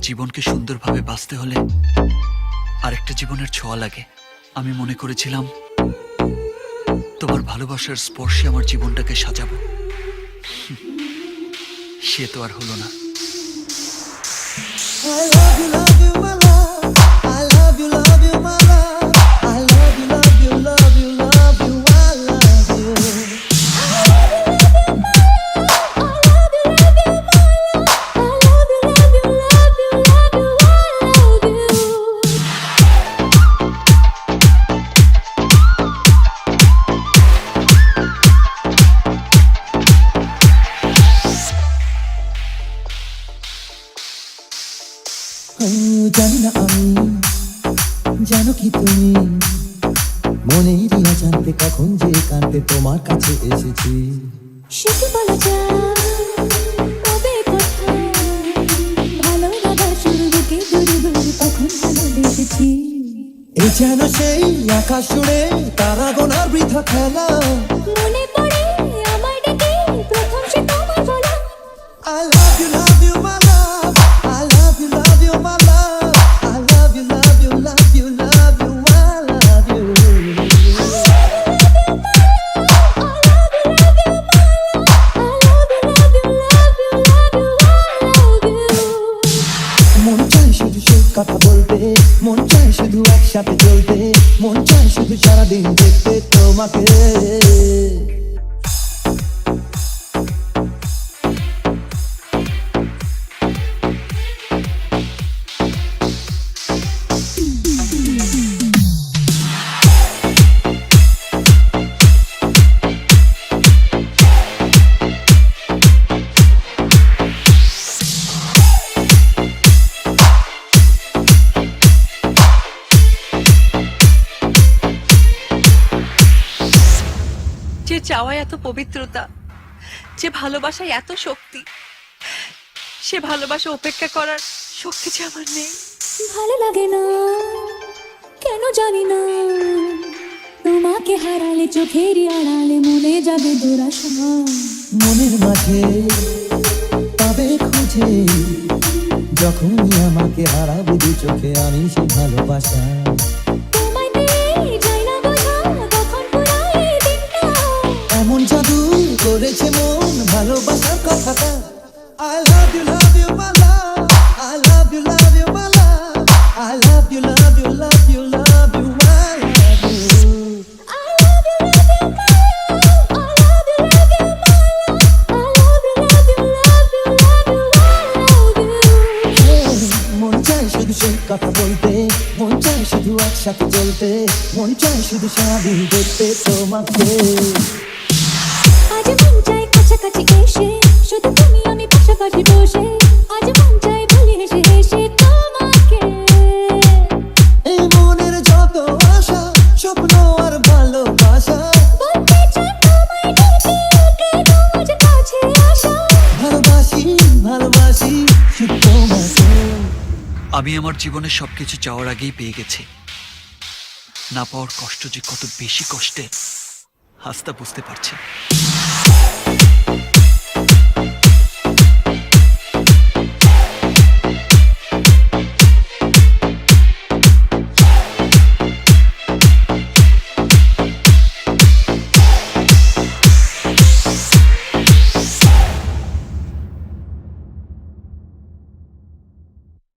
জীবনকে সুন্দরভাবে বাঁচতে হলে আরেকটা জীবনের ছোঁয়া লাগে। আমি মনে করেছিলাম তোমার ভালোবাসার স্পর্শে আমার জীবনটাকে সাজাবো। সে তো আর হলো না। I love you, love you, my love. I জানি না আমি জানো কি তুমি? মনেরই না জানতে কখন যে কানতে তোমার কাছে এসেছি এই যেন সেই আকাশ জুড়ে তারা গোনার বৃথা খেলা মনে পড়ে মন চায় শুধু সারাদিন দেখতে তোমাকে। চাওয়ায় এত পবিত্রতা যে ভালোবাসায় এত শক্তি সে ভালোবাসা উপেক্ষা করার শক্তি যে আমার নেই। ভালো লাগে না কেন জানি না। তোমাকে হারালে চোখেরই আড়ালে মনে যাবে দুরাশা। মনের মাঝে পাবে খুঁজে যখনই আমাকে হারাবে দু চোখে আমি সে ভালোবাসা। সেই কথা বলতে। মন চায় শুধু একসাথে চলতে। মন চায় শুধু সারাদিন দেখতে তোমাকে। আজ মন চায় কাছাকাছি এসে, শুধু তুমি আমি পাশাপাশি বসে। আমি আমার জীবনের সবকিছু চাওয়ার আগেই পেয়ে গেছি। না পাওয়ার কষ্ট যে কত বেশি কষ্টে হাসতা বুঝতে পারছি